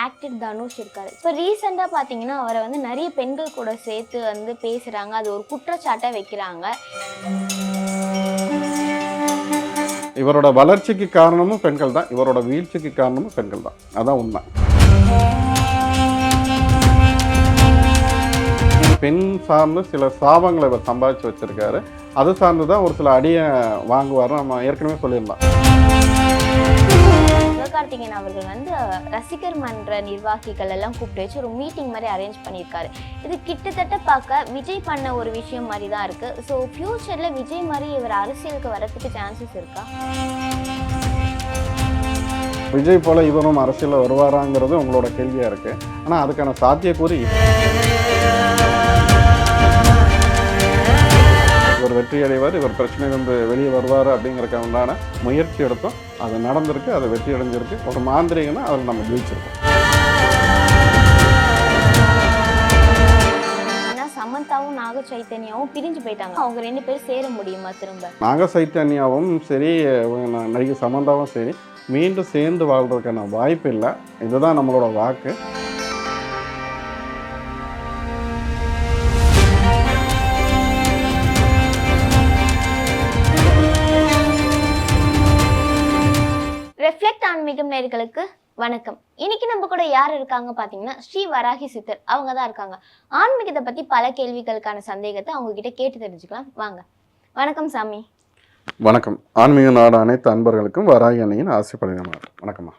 Actor Dhanush இருக்கார். இப்போ ரீசெண்டாக பார்த்தீங்கன்னா அவரை வந்து நிறைய பெண்கள் கூட சேர்த்து வந்து பேசுகிறாங்க அது ஒரு குற்றச்சாட்டை வைக்கிறாங்க. இவரோட வளர்ச்சிக்கு காரணமும் பெண்கள் தான். இவரோட வீழ்ச்சிக்கு காரணமும் பெண்கள் தான். அதான் உண்மை. பெண் சார்ந்து சில சாபங்களை இவர் சம்பாதிச்சு வச்சிருக்காரு. அது சார்ந்து தான் ஒரு சில அடியை வாங்குவார். நம்ம ஏற்கனவே சொல்லியிருந்தோம். சிவகார்த்திகேயன் அவர்கள் வந்து ரசிகர் மன்ற நிர்வாகிகள் எல்லாம் கூப்பிட்டு வச்சு ஒரு மீட்டிங் மாதிரி அரேஞ்ச் பண்ணியிருக்காரு. இது கிட்டத்தட்ட பார்க்க விஜய் பண்ண ஒரு விஷயம் மாதிரி தான் இருக்கு. ஸோ ஃப்யூச்சரில் விஜய் மாதிரி இவர் அரசியலுக்கு வரதுக்கு சான்சஸ் இருக்கா? விஜய் போல இவரும் அரசியலில் வருவாராங்கிறது உங்களோட கேள்வியாக இருக்குது ஆனால் அதுக்கான சாத்தியக்கூறு இவர் வெற்றி அடைவார் இவர் பிரச்சனையிலிருந்து வெளியே வருவார் அப்படிங்கிறதுக்கு உண்டான முயற்சி எடுத்தோம். அது நடந்திருக்கு அது வெற்றி அடைஞ்சிருக்கு. ஒரு மாந்திரிகனா அதில் நம்ம ஜெயிச்சிருக்கோம். சமந்தாவும் நாக சைத்தன்யாவும் பிரிஞ்சு போயிட்டாங்க. அவங்க ரெண்டு பேரும் சேர முடியுமா திரும்ப? நாக சைத்தன்யாவும் சரி நடிகை சமந்தாவும் சரி மீண்டும் சேர்ந்து வாழ்றதுக்கான வாய்ப்பு இல்லை. இதுதான் நம்மளோட வாக்கு. நேர்களுக்கு வணக்கம். இன்னைக்கு நம்ம கூட யார் இருக்காங்க பாத்தீங்கன்னா ஸ்ரீ வராகி சித்தர். அவங்க தான் இருக்காங்க. ஆன்மீகத்தை பத்தி பல கேள்விகளுக்கான சந்தேகத்தை அவங்க கிட்ட கேட்டு தெரிஞ்சுக்கலாம். வாங்க. வணக்கம் சாமி. வணக்கம். ஆன்மீக நாடு அனைத்து அன்பர்களுக்கும் வராகி அன்னையின் ஆசைப்படுகிறேன் வணக்கம்மா.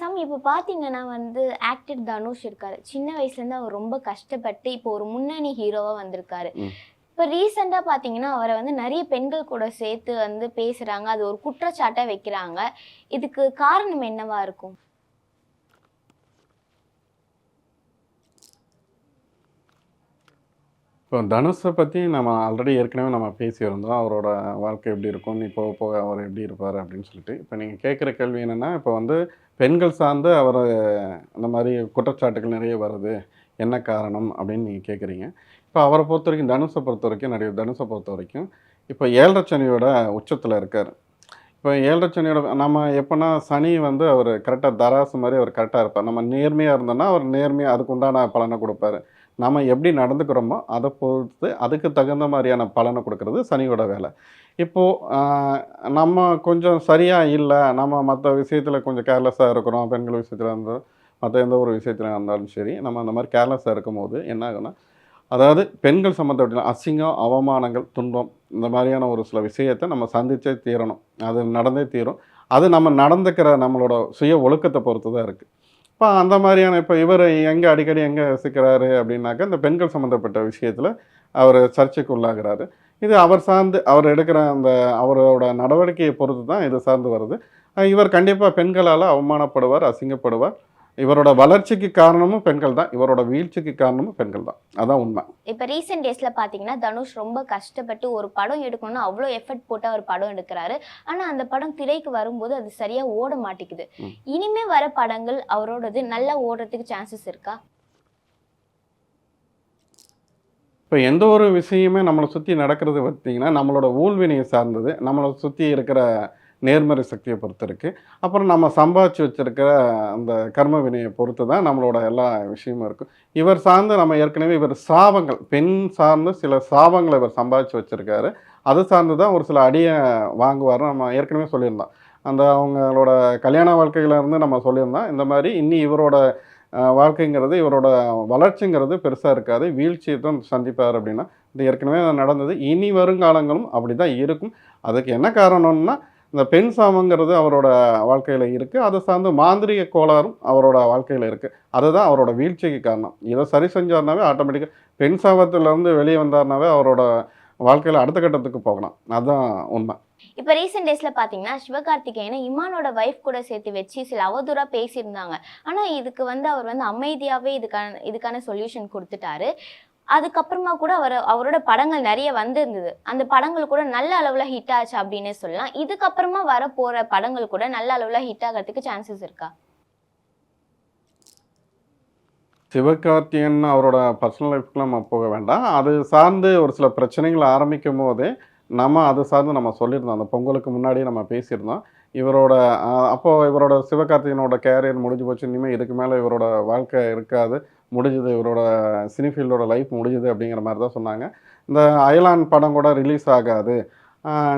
சாமி இப்போ பார்த்தீங்கன்னா வந்து ஆக்டர் தனுஷ் இருக்காரு. சின்ன வயசுலேருந்து அவர் ரொம்ப கஷ்டப்பட்டு இப்போ ஒரு முன்னணி ஹீரோவாக வந்திருக்காரு. இப்போ ரீசெண்டாக பார்த்தீங்கன்னா அவரை வந்து நிறைய பெண்கள் கூட சேர்த்து வந்து பேசுகிறாங்க அது ஒரு குற்றச்சாட்டை வைக்கிறாங்க. இதுக்கு காரணம் என்னவா இருக்கும்? இப்போ தனுஷை பற்றி நம்ம ஆல்ரெடி ஏற்கனவே நம்ம பேசியிருந்தோம். அவரோட வாழ்க்கை எப்படி இருக்கும்? நீ போக போக அவர் எப்படி இருப்பார் அப்படின்னு சொல்லிட்டு. இப்போ நீங்கள் கேட்குற கேள்வி என்னென்னா இப்போ வந்து பெண்கள் சார்ந்து அவர் அந்த மாதிரி குற்றச்சாட்டுகள் நிறைய வருது. என்ன காரணம் அப்படின்னு நீங்கள் கேட்குறீங்க. இப்போ அவரை பொறுத்த வரைக்கும் தனுஷை பொறுத்த வரைக்கும் நிறைய தனுஷை பொறுத்த வரைக்கும் இப்போ ஏழரை சனியோட உச்சத்தில் இருக்கார். இப்போ ஏழரை சனியோட நம்ம எப்போனா சனி வந்து அவர் கரெக்டாக தராசு மாதிரி அவர் கரெக்டாக இருப்பார். நம்ம நேர்மையாக இருந்தோன்னா அவர் நேர்மையாக அதுக்கு உண்டான பலனை கொடுப்பாரு. நம்ம எப்படி நடந்துக்கிறோமோ அதை பொறுத்து அதுக்கு தகுந்த மாதிரியான பலனை கொடுக்கறது சனியோட வேலை. இப்போது நம்ம கொஞ்சம் சரியாக இல்லை நம்ம மற்ற விஷயத்தில் கொஞ்சம் கேர்லெஸ்ஸாக இருக்கிறோம் பெண்கள் விஷயத்தில் இருந்தாலும் மற்ற எந்த ஒரு விஷயத்தில் இருந்தாலும் சரி நம்ம அந்த மாதிரி கேர்லெஸ்ஸாக இருக்கும்போது என்ன ஆகுனா அதாவது பெண்கள் சம்மந்தப்பட்ட அசிங்கம் அவமானங்கள் துன்பம் இந்த மாதிரியான ஒரு சில விஷயத்தை நம்ம சந்தித்தே தீரணும். அது நடந்தே தீரும். அது நம்ம நடந்துக்கிற நம்மளோட சுய ஒழுக்கத்தை பொறுத்து தான் இருக்குது இப்போ அந்த மாதிரியான இப்போ இவர் எங்கே அடிக்கடி எங்கே சிக்கிறாரு அப்படின்னாக்கா இந்த பெண்கள் சம்மந்தப்பட்ட விஷயத்தில் அவர் சர்ச்சைக்கு உள்ளாகிறாரு. இது அவர் சார்ந்து அவர் எடுக்கிற அந்த அவரோட நடவடிக்கையை பொறுத்து தான் இது சார்ந்து வருது. இவர் கண்டிப்பாக பெண்களால் அவமானப்படுவார் அசிங்கப்படுவார். இவரோட வளர்ச்சிக்கு காரணமும் பெண்கள் தான். இவரோட வீழ்ச்சிக்கு காரணமும் பெண்கள் தான். அதான் உண்மை. இப்போ ரீசெண்ட் டேஸில் பார்த்தீங்கன்னா தனுஷ் ரொம்ப கஷ்டப்பட்டு ஒரு படம் எடுக்கணும்னா அவ்வளோ எஃபர்ட் போட்டு அவர் படம் எடுக்கிறாரு. ஆனால் அந்த படம் திரைக்கு வரும்போது அது சரியாக ஓட மாட்டேங்குது. இனிமே வர படங்கள் அவரோடது நல்லா ஓடுறதுக்கு சான்சஸ் இருக்கா? இப்போ எந்த ஒரு விஷயமே நம்மளை சுற்றி நடக்கிறது பார்த்தீங்கன்னா நம்மளோட ஊழ்வினையை சார்ந்தது. நம்மளை சுற்றி இருக்கிற நேர்மறை சக்தியை பொறுத்து இருக்குது அப்புறம் நம்ம சம்பாதிச்சு வச்சுருக்கிற அந்த கர்ம வினையை பொறுத்து தான் நம்மளோட எல்லா விஷயமும் இருக்கும். இவர் சார்ந்து நம்ம ஏற்கனவே இவர் சாபங்கள் பெண் சார்ந்து சில சாபங்களை இவர் சம்பாதிச்சு வச்சுருக்காரு. அது சார்ந்து தான் ஒரு சில அடியை வாங்குவார் நம்ம ஏற்கனவே சொல்லியிருந்தோம். அந்த அவங்களோட கல்யாண வாழ்க்கையிலேருந்து நம்ம சொல்லியிருந்தோம். இந்த மாதிரி இன்னி இவரோட வாழ்க்கைங்கிறது இவரோட வளர்ச்சிங்கிறது பெருசாக இருக்காது. வீழ்ச்சியை தான் சந்திப்பார் அப்படின்னா இது ஏற்கனவே நடந்தது. இனி வருங்காலங்களும் அப்படி தான் இருக்கும். அதுக்கு என்ன காரணம்னா இந்த பெண் சாமங்கிறது அவரோட வாழ்க்கையில் இருக்குது அதை சார்ந்து மாந்திரிக கோளாறும் அவரோட வாழ்க்கையில் இருக்குது அதுதான் அவரோட வீழ்ச்சிக்கு காரணம். இதை சரி செஞ்சார்னாவே ஆட்டோமேட்டிக்காக பெண் சாபத்திலேருந்து வெளியே வந்தார்னாவே அவரோட வாழ்க்கையில் அடுத்த கட்டத்துக்கு போகலாம். அதுதான் உண்மை. இப்போ ரீசெண்ட் டேஸில் பார்த்தீங்கன்னா சிவகார்த்திகேயனை இமானோட ஒய்ஃப் கூட சேர்த்து வச்சு சில அவதூறாக பேசியிருந்தாங்க. ஆனால் இதுக்கு வந்து அவர் வந்து அமைதியாகவே இதுக்கான இதுக்கான சொல்யூஷன் கொடுத்துட்டாரு. அதுக்கப்புறமா கூட அவர் அவரோட படங்கள் நிறைய வந்திருந்தது. அந்த படங்கள் கூட நல்ல அளவில் ஹிட் ஆச்சு அப்படின்னே சொல்லலாம். இதுக்கப்புறமா வர போகிற படங்கள் கூட நல்ல அளவில் ஹிட் ஆகிறதுக்கு சான்சஸ் இருக்கா? சிவகார்த்தியன் அவரோட பர்சனல் லைஃப்க்குலாம் நம்ம போக வேண்டாம். அது சார்ந்து ஒரு சில பிரச்சனைகள் ஆரம்பிக்கும் போதே நம்ம அது சார்ந்து நம்ம சொல்லியிருந்தோம். அந்த பொங்கலுக்கு முன்னாடியே நம்ம பேசியிருந்தோம். இவரோட அப்போது இவரோட சிவகார்த்திகனோட கேரியர் முடிஞ்சு போச்சு. இனிமேல் இதுக்கு மேலே இவரோட வாழ்க்கை இருக்காது. முடிஞ்சது இவரோட சினிஃபீல்டோட லைஃப் முடிஞ்சுது அப்படிங்கிற மாதிரி தான் சொன்னாங்க. இந்த அயலான் படம் கூட ரிலீஸ் ஆகாது.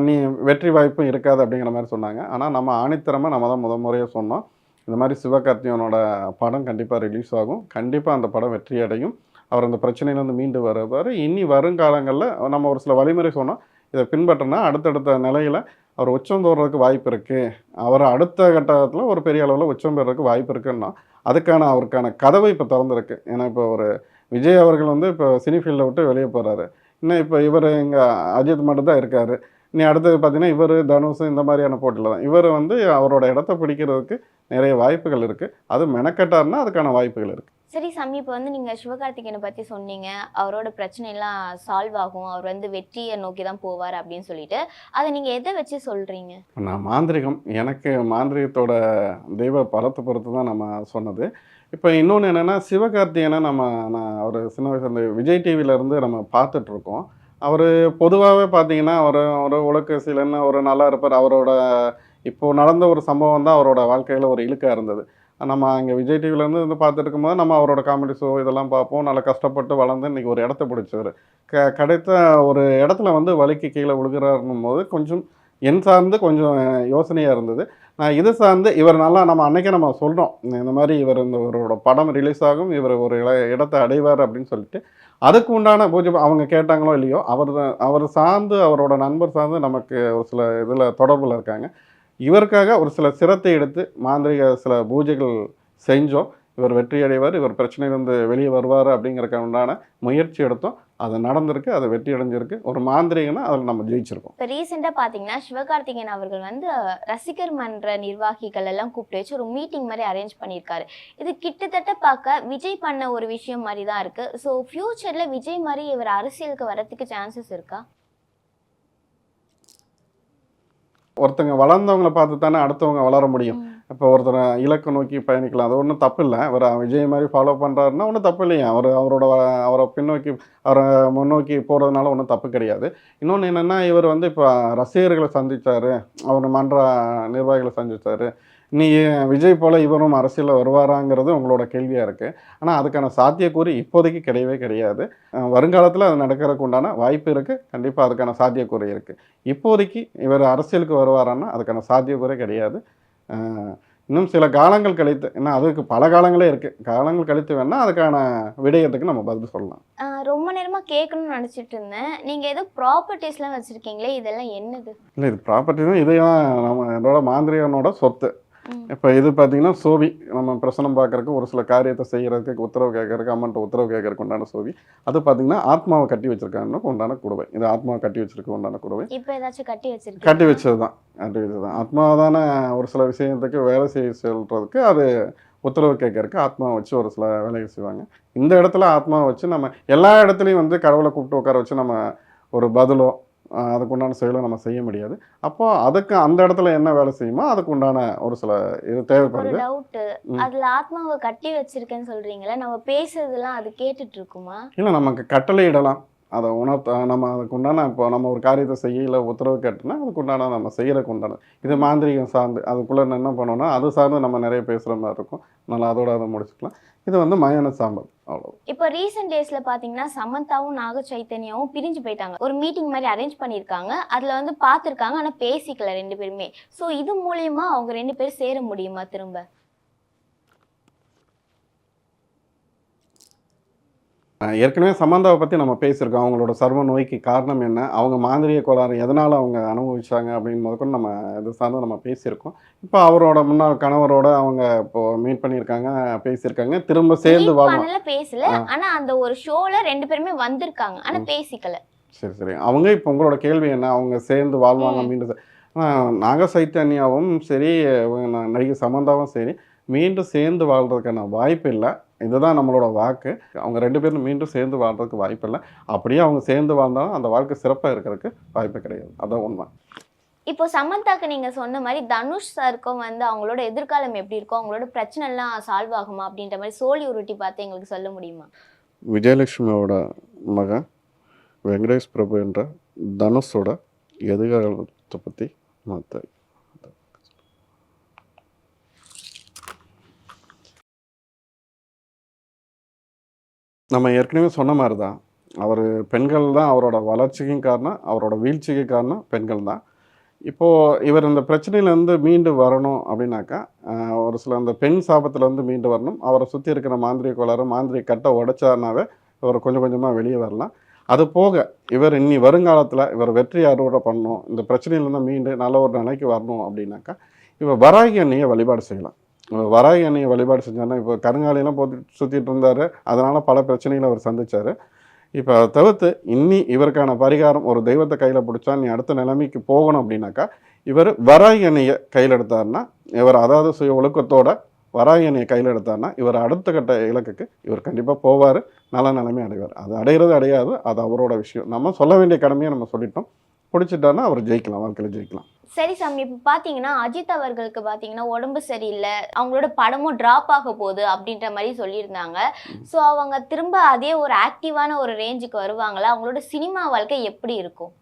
நீ வெற்றி வாய்ப்பும் இருக்காது அப்படிங்கிற மாதிரி சொன்னாங்க. ஆனால் நம்ம ஆணித்தரமாக நம்ம தான் முத முறையாக சொன்னோம். இந்த மாதிரி சிவகார்த்திகேயனோட படம் கண்டிப்பாக ரிலீஸ் ஆகும். கண்டிப்பாக அந்த படம் வெற்றி அடையும். அவர் அந்த பிரச்சனையிலேருந்து மீண்டு வருவார். இனி வருங்காலங்களில் நம்ம ஒரு சில வழிமுறை சொன்னோம். இதை பின்பற்றினா அடுத்தடுத்த நிலையில் அவர் உச்சம் தோறதுக்கு வாய்ப்பு இருக்குது அவர் அடுத்த கட்டத்தில் ஒரு பெரிய அளவில் உச்சம் பெறதுக்கு வாய்ப்பு இருக்குன்னா அதுக்கான அவருக்கான கதவை இப்போ திறந்துருக்கு. ஏன்னா இப்போ ஒரு விஜய் அவர்கள் வந்து இப்போ சினி ஃபீல்டை விட்டு வெளியே போகிறாரு இன்னும் இப்போ இவர் இங்கே அஜித் மட்டும்தான் இருக்கார். நீ அடுத்தது பார்த்தீங்கன்னா இவர் தனுஷ் இந்த மாதிரியான போட்டியில் தான். இவர் வந்து அவரோட இடத்த பிடிக்கிறதுக்கு நிறைய வாய்ப்புகள் இருக்குது அது மெனக்கட்டாருன்னா அதுக்கான வாய்ப்புகள் இருக்குது சரி சாமி இப்போ வந்து நீங்கள் சிவகார்த்திகேயனை பற்றி சொன்னீங்க. அவரோட பிரச்சனையெல்லாம் சால்வ் ஆகும். அவர் வந்து வெற்றியை நோக்கி தான் போவார் அப்படின்னு சொல்லிட்டு. அதை நீங்கள் எதை வச்சு சொல்கிறீங்க நான் மாந்திரிகம். எனக்கு மாந்திரிகத்தோட தெய்வ பலத்தை பொறுத்து தான் நம்ம சொன்னது. இப்போ இன்னொன்று என்னென்னா சிவகார்த்திகேயனை நம்ம நான் ஒரு சின்ன வயசுல விஜய் டிவியிலேருந்து இருந்து நம்ம பார்த்துட்ருக்கோம். அவர் பொதுவாகவே பார்த்தீங்கன்னா அவர் ஒரு உலக சீலன்னு ஒரு நல்லா இருப்பார். அவரோட இப்போது நடந்த ஒரு சம்பவம் தான் அவரோட வாழ்க்கையில் ஒரு இழுக்காக இருந்தது. நம்ம இங்கே விஜய் டிவிலேருந்து வந்து பார்த்துட்டு இருக்கும்போது நம்ம அவரோட காமெடி ஷோ இதெல்லாம் பார்ப்போம். நல்லா கஷ்டப்பட்டு வளர்ந்து இன்றைக்கி ஒரு இடத்த பிடிச்சவர். க கிடைத்த ஒரு இடத்துல வந்து வலிக்கு கீழே விழுகிறாருன்னும் போது கொஞ்சம் என் சார்ந்து கொஞ்சம் யோசனையாக இருந்தது. நான் இது சார்ந்து இவர் நல்லா நம்ம அன்றைக்கே நம்ம சொல்கிறோம் இந்த மாதிரி இவர் இந்த இவரோட படம் ரிலீஸ் ஆகும். இவர் ஒரு இட இடத்தை அடைவார் அப்படின்னு சொல்லிட்டு. அதுக்கு உண்டான பூஜை அவங்க கேட்டாங்களோ இல்லையோ அவர் தான்- அவர் சார்ந்து அவரோட நண்பர் சார்ந்து நமக்கு ஒரு சில இதில் தொடர்பில் இருக்காங்க. இவருக்காக ஒரு சில சிரத்தை எடுத்து மாந்திரிக சில பூஜைகள் செஞ்சோம். இவர் வெற்றி அடைவார் இவர் பிரச்சனையிலேருந்து வெளியே வருவார் அப்படிங்கிறக்க உண்டான முயற்சி எடுத்தோம். அது நடந்திருக்கு அது வெற்றி அடைஞ்சிருக்கு. ஒரு மாந்திரிகனா அதில் நம்ம ஜெயிச்சிருக்கோம். இப்போ ரீசெண்டாக பார்த்தீங்கன்னா சிவகார்த்திகேயன் அவர்கள் வந்து ரசிகர் மன்ற நிர்வாகிகள் எல்லாம் கூப்பிட்டு வச்சு ஒரு மீட்டிங் மாதிரி அரேஞ்ச் பண்ணியிருக்காரு. இது கிட்டத்தட்ட பார்க்க விஜய் பண்ண ஒரு விஷயம் மாதிரி தான் இருக்குது ஸோ ஃப்யூச்சரில் விஜய் மாதிரி இவர் அரசியலுக்கு வரத்துக்கு சான்சஸ் இருக்கா? ஒருத்தங்க வளர்ந்தவங்கள பார்த்து தானே அடுத்தவங்க வளர முடியும். இப்போ ஒருத்தரை இலக்கு நோக்கி பயணிக்கலாம். அது ஒன்றும் தப்பு இல்லை. அவர் விஜய் மாதிரி ஃபாலோ பண்ணுறாருன்னா ஒன்றும் தப்பு இல்லையா? அவர் அவரோட அவரை பின்னோக்கி அவரை முன்னோக்கி போகிறதுனால ஒன்றும் தப்பு கிடையாது. இன்னொன்று என்னென்னா இவர் வந்து இப்போ ரசிகர்களை சந்திச்சாரு. அவர் மன்ற நிர்வாகிகளை சந்திச்சாரு. நீ விஜய் போல இவரும் அரசியலில் வருவாராங்கிறது உங்களோட கேள்வியாக இருக்குது ஆனால் அதுக்கான சாத்தியக்கூறு இப்போதைக்கு கிடையவே கிடையாது. வருங்காலத்தில் அது நடக்கிறதுக்கு உண்டான வாய்ப்பு இருக்குது கண்டிப்பாக அதுக்கான சாத்தியக்கூறு இருக்குது இப்போதைக்கு இவர் அரசியலுக்கு வருவாரான்னா அதுக்கான சாத்தியக்கூறே கிடையாது. இன்னும் சில காலங்கள் கழித்து ஏன்னா அதுக்கு பல காலங்களே இருக்குது காலங்கள் கழித்து வேணால் அதுக்கான விடயத்துக்கு நம்ம பதில் சொல்லலாம். ரொம்ப நேரமாக கேட்கணும்னு நினச்சிட்டு இருந்தேன். நீங்கள் ஏதோ ப்ராப்பர்ட்டிஸ்லாம் வச்சுருக்கீங்களே இதெல்லாம் என்னது? இல்லை இது ப்ராப்பர்ட்டி தான் இதையும் நம்ம என்னோட மாந்திரிகனோட சொத்து. இப்போ இது பார்த்தீங்கன்னா சோவி நம்ம பிரசனம் பார்க்கறதுக்கு ஒரு சில காரியத்தை செய்யறதுக்கு உத்தரவு கேட்கறதுக்கு அம்மன்ட்ட உத்தரவு கேட்கறதுக்கு உண்டான சோவி அது பார்த்தீங்கன்னா ஆத்மாவை கட்டி வச்சிருக்காங்க உண்டான குடுவை. இது ஆத்மாவை கட்டி வச்சிருக்க உண்டான குடுவை. இப்போ ஏதாச்சும் கட்டி வச்சிருக்கீங்க கட்டி வச்சது தான் கட்டி வச்சது தான் ஆத்மாவை தானே ஒரு சில விஷயத்துக்கு வேலை செய்ய சொல்கிறதுக்கு அது உத்தரவு கேட்கறதுக்கு ஆத்மாவை வச்சு ஒரு சில வேலைகள் செய்வாங்க. இந்த இடத்துல ஆத்மாவை வச்சு நம்ம எல்லா இடத்துலையும் வந்து கடவுளை கூப்பிட்டு உட்கார வச்சு நம்ம ஒரு பதிலோ ஆஹ் அதுக்கு உண்டான செயலோ நம்ம செய்ய முடியாது. அப்போ அதுக்கு அந்த இடத்துல என்ன வேலை செய்யுமோ அதுக்கு உண்டான ஒரு சில இது தேவைப்படுது. டவுட் ம். அதுல ஆத்மாவை கட்டி வச்சிருக்கேன்னு சொல்றீங்களா நம்ம பேசுறதெல்லாம் அது கேட்டுட்டு இருக்குமா? இல்லை நமக்கு கட்டளை இடலாம் அதை உணர்த்த நம்ம அதுக்கு உண்டான இப்போ நம்ம ஒரு காரியத்தை செய்ய இல்லை உத்தரவு கேட்டோம்னா அதுக்கு உண்டான நம்ம செய்யறதுக்கு உண்டான இது மாந்திரிகம் சார்ந்து அதுக்குள்ளே என்ன பண்ணோம்னா அது சார்ந்து நம்ம நிறைய பேசுகிற மாதிரி இருக்கும். அதனால் அதோட அதை முடிச்சுக்கலாம். இது வந்து மயான சாம்பல் அவ்வளோ இப்போ ரீசெண்ட் டேஸ்ல பாத்தீங்கன்னா சமந்தாவும் நாக சைத்தன்யாவும் பிரிஞ்சு போயிட்டாங்க. ஒரு மீட்டிங் மாதிரி அரேஞ்ச் பண்ணியிருக்காங்க. அதுல வந்து பார்த்துருக்காங்க ஆனா பேசிக்கல ரெண்டு பேருமே. ஸோ இது மூலியமா அவங்க ரெண்டு பேரும் சேர முடியுமா திரும்ப? ஏற்கனவே சமந்தாவை பற்றி நம்ம பேசியிருக்கோம். அவங்களோட சர்வ நோய்க்கு காரணம் என்ன? அவங்க மாந்திரிய கோளாறு எதனால் அவங்க அனுபவிச்சாங்க அப்படின்னு முதற்கொண்டு நம்ம இது சார்ந்து நம்ம பேசியிருக்கோம். இப்போ அவரோட முன்னாள் கணவரோட அவங்க இப்போ மீட் பண்ணியிருக்காங்க பேசியிருக்காங்க. திரும்ப சேர்ந்து பண்ணல பேசல. ஆ. ஆனா அந்த ஒரு ஷோல ரெண்டு பேருமே வந்திருக்காங்க. ஆனா பேசிக்கல. சரி சரி. அவங்க இப்போ உங்களோட கேள்வி என்ன? அவங்க சேர்ந்து வாழ்வாங்க ஆஹ் நாக சைத்தன்யாவும் சரி நடிகை சமந்தாவும் சரி மீண்டும் சேர்ந்து வாழ்றதுக்கான வாய்ப்பு இல்லை. இதுதான் நம்மளோட வாக்கு. அவங்க ரெண்டு பேரும் மீண்டும் சேர்ந்து வாழ்றதுக்கு வாய்ப்பு இல்லை அப்படியே அவங்க சேர்ந்து வாழ்ந்தாலும் அந்த வாழ்க்கை சிறப்பாக இருக்கிறதுக்கு வாய்ப்பு கிடையாது. அதான் உண்மை. இப்போ சமந்தாக்கு நீங்க சொன்ன மாதிரி தனுஷ் சாருக்கும் வந்து அவங்களோட எதிர்காலம் எப்படி இருக்கும் அவங்களோட பிரச்சனை எல்லாம் சால்வ் ஆகுமா அப்படின்ற மாதிரி சோழி உருட்டி பார்த்து எங்களுக்கு சொல்ல முடியுமா? விஜயலட்சுமியோட மகன் வெங்கடேஷ் பிரபு என்ற தனுஷோட எதிர்காலத்தை பற்றி மற்ற நம்ம ஏற்கனவே சொன்ன மாதிரி தான். அவர் பெண்கள் தான் அவரோட வளர்ச்சிக்கும் காரணம் அவரோட வீழ்ச்சிக்கு காரணம் பெண்கள் தான். இப்போது இவர் இந்த பிரச்சனையிலேருந்து மீண்டு வரணும் அப்படின்னாக்கா ஒரு சில அந்த பெண் சாபத்துலேருந்து மீண்டு வரணும். அவரை சுற்றி இருக்கிற மாந்திரிக கோளாறு மாந்திரிக கட்டை உடைச்சாருனாவே இவர் கொஞ்சம் கொஞ்சமாக வெளியே வரலாம். அது போக இவர் இனி வருங்காலத்தில் இவர் வெற்றி அறுவடை பண்ணணும் இந்த பிரச்சனையிலேருந்து மீண்டு நல்ல ஒரு நிலைக்கு வரணும் அப்படின்னாக்கா இவர் வராகி அன்னையை வழிபாடு செய்யலாம். வராய் வராகி வழிபாடு செஞ்சாருன்னா இப்போ கருங்காலையெல்லாம் போட்டு சுற்றிட்டு இருந்தார். அதனால் பல பிரச்சனைகளை அவர் சந்திச்சார். இப்போ அதை தவிர்த்து இன்னி இவருக்கான பரிகாரம் ஒரு தெய்வத்தை கையில் பிடிச்சா நீ அடுத்த நிலைமைக்கு போகணும் அப்படின்னாக்கா இவர் வராய் அணியை கையில் எடுத்தாருன்னா இவர் அதாவது சுய ஒழுக்கத்தோட வராய் அணியை கையில் எடுத்தாருன்னா இவர் அடுத்த கட்ட இலக்குக்கு இவர் கண்டிப்பாக போவார். நல்ல நிலைமை அடைவார். அது அடையிறது அடையாது. அது அவரோட விஷயம். நம்ம சொல்ல வேண்டிய கடமையை நம்ம சொல்லிட்டோம். பிடிச்சிட்டாருன்னா அவர் ஜெயிக்கலாம். வாழ்க்கையில் ஜெயிக்கலாம். சரி சாமி இப்போ பார்த்தீங்கன்னா அஜித் அவர்களுக்கு பார்த்தீங்கன்னா உடம்பு சரியில்லை. அவங்களோட படமும் ட்ராப் ஆக போகுது அப்படின்ற மாதிரி சொல்லியிருந்தாங்க. ஸோ அவங்க திரும்ப அதே ஒரு ஆக்டிவான ஒரு ரேஞ்சுக்கு வருவாங்களா? அவங்களோட சினிமா வாழ்க்கை எப்படி இருக்கும்?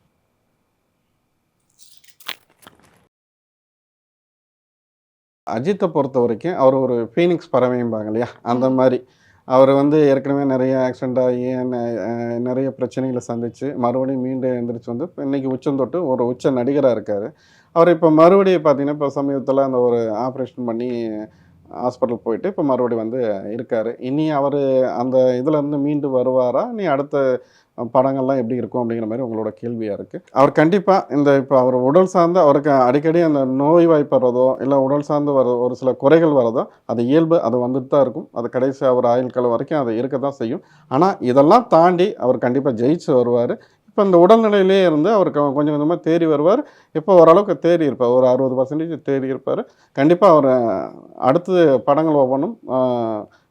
அஜித்தை பொறுத்த வரைக்கும் அவர் ஒரு ஃபீனிக்ஸ் பறவைம்பாங்க இல்லையா? அந்த மாதிரி. அவர் வந்து ஏற்கனவே நிறைய ஆக்சிடென்ட் ஆகி நிறைய பிரச்சனைகளை சந்திச்சு மறுபடியும் மீண்டும் எழுந்திரிச்சு வந்து இன்னைக்கு உச்சம் தொட்டு ஒரு உச்ச நடிகராக இருக்கார். அவர் இப்போ மறுபடியும் பார்த்தீங்கன்னா இப்போ சமீபத்தில் அந்த ஒரு ஆப்ரேஷன் பண்ணி ஹாஸ்பிட்டல் போயிட்டு இப்போ மறுபடியும் வந்து இருக்கார். இனி அவர் அந்த இதுலேருந்து மீண்டு வருவாரா? நீ அடுத்த படங்கள்லாம் எப்படி இருக்கும் அப்படிங்கிற மாதிரி உங்களோட கேள்வியாக இருக்குது அவர் கண்டிப்பாக இந்த இப்போ அவர் உடல் சார்ந்து அவருக்கு அடிக்கடி அந்த நோய் வாய்ப்படுறதோ இல்லை உடல் சார்ந்து வர ஒரு சில குறைகள் வரதோ அது இயல்பு அது வந்துட்டு தான் இருக்கும். அது கடைசி அவர் ஆயுள் காலம் வரைக்கும் அது இருக்க தான் செய்யும். ஆனால் இதெல்லாம் தாண்டி அவர் கண்டிப்பாக ஜெயிச்சு வருவார். இப்போ இந்த உடல்நிலையிலே இருந்து அவர் கொஞ்சம் கொஞ்சமாக தேறி வருவார். இப்போ ஓரளவுக்கு தேறி இருப்பார். ஒரு அறுபது பர்சன்டேஜ் தேறி இருப்பார். கண்டிப்பாக அவர் அடுத்து படங்கள் ஒவ்வொன்றும்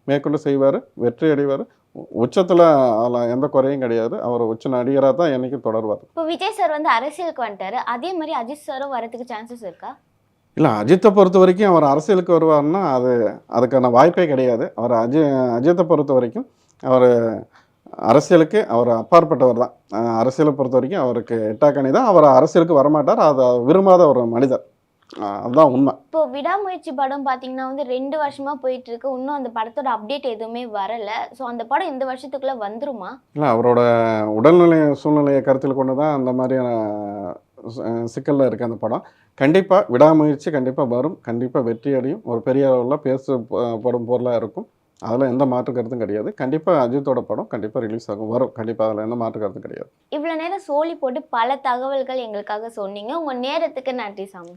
மேற்கொண்டு செய்வார். வெற்றி அடைவார். உச்சத்தில் அதில் எந்த குறையும் கிடையாது. அவர் உச்ச நடிகராக தான் என்றைக்கும் தொடர்வார். இப்போ விஜய் சார் வந்து அரசியலுக்கு வந்துட்டாரு. அதே மாதிரி அஜித் சாரும் வரதுக்கு சான்சஸ் இருக்கா? இல்லை அஜித்தை பொறுத்த வரைக்கும் அவர் அரசியலுக்கு வருவார்னா அது அதுக்கான வாய்ப்பே கிடையாது. அவர் அஜி அஜித்தை பொறுத்த வரைக்கும் அவர் அரசியலுக்கு அவர் அப்பாற்பட்டவர் தான். அரசியலை பொறுத்த வரைக்கும் அவருக்கு எட்டாக்கணி தான். அவர் அரசியலுக்கு வரமாட்டார். அதை விரும்பாத ஒரு மனிதர். அதுதான் உண்மை. இப்போ விடாமுயற்சி படம் பார்த்தீங்கன்னா வந்து ரெண்டு வருஷமா போயிட்டு இருக்கு இன்னும் அந்த படத்தோட அப்டேட் எதுவுமே வரல. ஸோ அந்த படம் இந்த வருஷத்துக்குள்ள வந்துருமா? இல்லை அவரோட உடல்நிலை சூழ்நிலையை கருத்தில் கொண்டு தான் அந்த மாதிரியான சிக்கலில் இருக்க அந்த படம். கண்டிப்பாக விடாமுயற்சி கண்டிப்பாக வரும். கண்டிப்பாக வெற்றி அடையும் ஒரு பெரிய அளவில் பேசப்படும் பொருளாக இருக்கும். அதில் எந்த மாற்று கருத்தும் கிடையாது. கண்டிப்பாக அஜித்தோட படம் கண்டிப்பாக ரிலீஸ் ஆகும். வரும். கண்டிப்பாக அதில் எந்த மாற்று கருத்தும் கிடையாது. இவ்வளோ நேரம் சோலி போட்டு பல தகவல்கள் எங்களுக்காக சொன்னீங்க. உங்க நேரத்துக்கு நன்றி சாமி.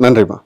நன்றிம்மா.